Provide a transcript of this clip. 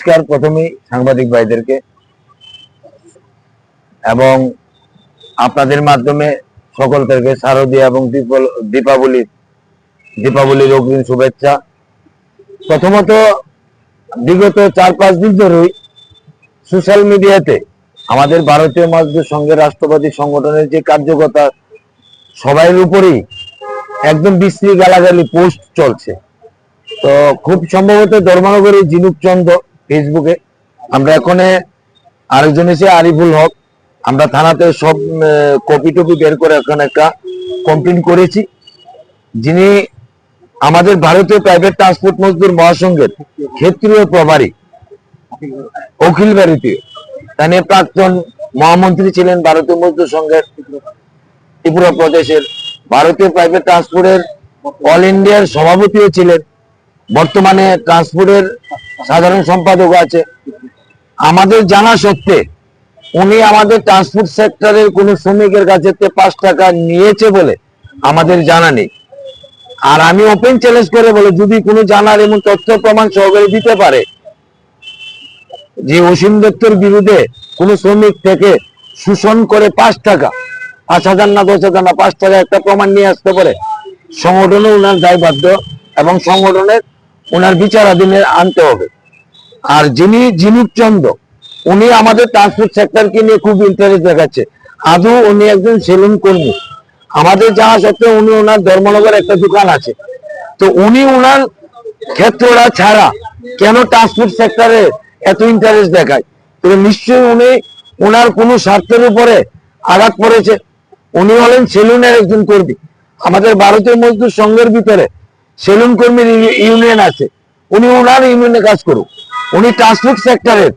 নমস্কার প্রথমেই সাংবাদিক ভাইদেরকে। এবং আপনাদের মাধ্যমে সকলকে শারদীয় এবং দীপাবলির দীপাবলির অগ্রিম শুভেচ্ছা। প্রথমত বিগত চার পাঁচ দিন ধরেই সোশ্যাল মিডিয়াতে আমাদের ভারতীয় মজদুর সংঘের রাষ্ট্রবাদী সংগঠনের যে কার্যকর্তা সবাইয়ের উপরেই একদম বিশ্রী গালাগালি পোস্ট চলছে। তো খুব সম্ভবত ধর্মনগরী জিনুক চন্দ্র ফেসবুকে আমরা এখানে আরেকজন এসে আরিফুল হক। আমরা থানাতে সব কপি টপি বের করে এখন একটা কমপ্লেন করেছি। যিনি আমাদের ভারতীয় প্রাইভেট ট্রান্সপোর্ট মজদুর মহাসংঘের ক্ষেত্রীয় প্রভারী, অখিল ভারতীয়। তিনি প্রাক্তন মহামন্ত্রী ছিলেন ভারতীয় মজদুর সংঘের ত্রিপুরা প্রদেশের ভারতীয় প্রাইভেট ট্রান্সপোর্টের অল ইন্ডিয়ার সভাপতিও ছিলেন। বর্তমানে ট্রান্সপোর্টের সাধারণ সম্পাদক আছে। আমাদের জানা সত্ত্বে উনি আমাদের ট্রান্সপোর্ট সেক্টরের কোন শ্রমিকের কাছে পাঁচ টাকা নিয়েছে বলে আমাদের জানা নেই। আর আমি ওপেন চ্যালেঞ্জ করে বলে যদি কোনো জানার এমন তথ্য প্রমাণ সহকারে দিতে পারে যে অসীম দত্তর বিরুদ্ধে কোন শ্রমিক থেকে শোষণ করে পাঁচ টাকা, পাঁচ হাজার না দশ হাজার না পাঁচ টাকা একটা প্রমাণ নিয়ে আসতে পারে সংগঠনে উনার দায়বাধ্য এবং সংগঠনের উনার বিচারাধীনে আনতে হবে। আর যিনি জিনুক চন্দ্র, উনি আমাদের ট্রান্সপোর্ট সেক্টরকে নিয়ে খুব ইন্টারেস্ট দেখাচ্ছে। আদৌ উনি একজন সেলুন কর্মী? আমাদের জানা সত্ত্বেও উনি ওনার ধর্মনগর একটা দোকান আছে। তো উনি ওনার ক্ষেত্রটা ছাড়া কেন ট্রান্সপোর্ট সেক্টরে এত ইন্টারেস্ট দেখায়? তো নিশ্চয়ই উনি ওনার কোনো স্বার্থের উপরে আঘাত পড়েছে উনি হলেন সেলুনের একজন কর্মী। আমাদের ভারতীয় মজদুর সংঘের ভিতরে সেলুন কর্মীর ইউনিয়ন আছে। উনি ওনার ইউনিয়নে কাজ করুক। উনি ট্রান্সপোর্ট সেক্টরের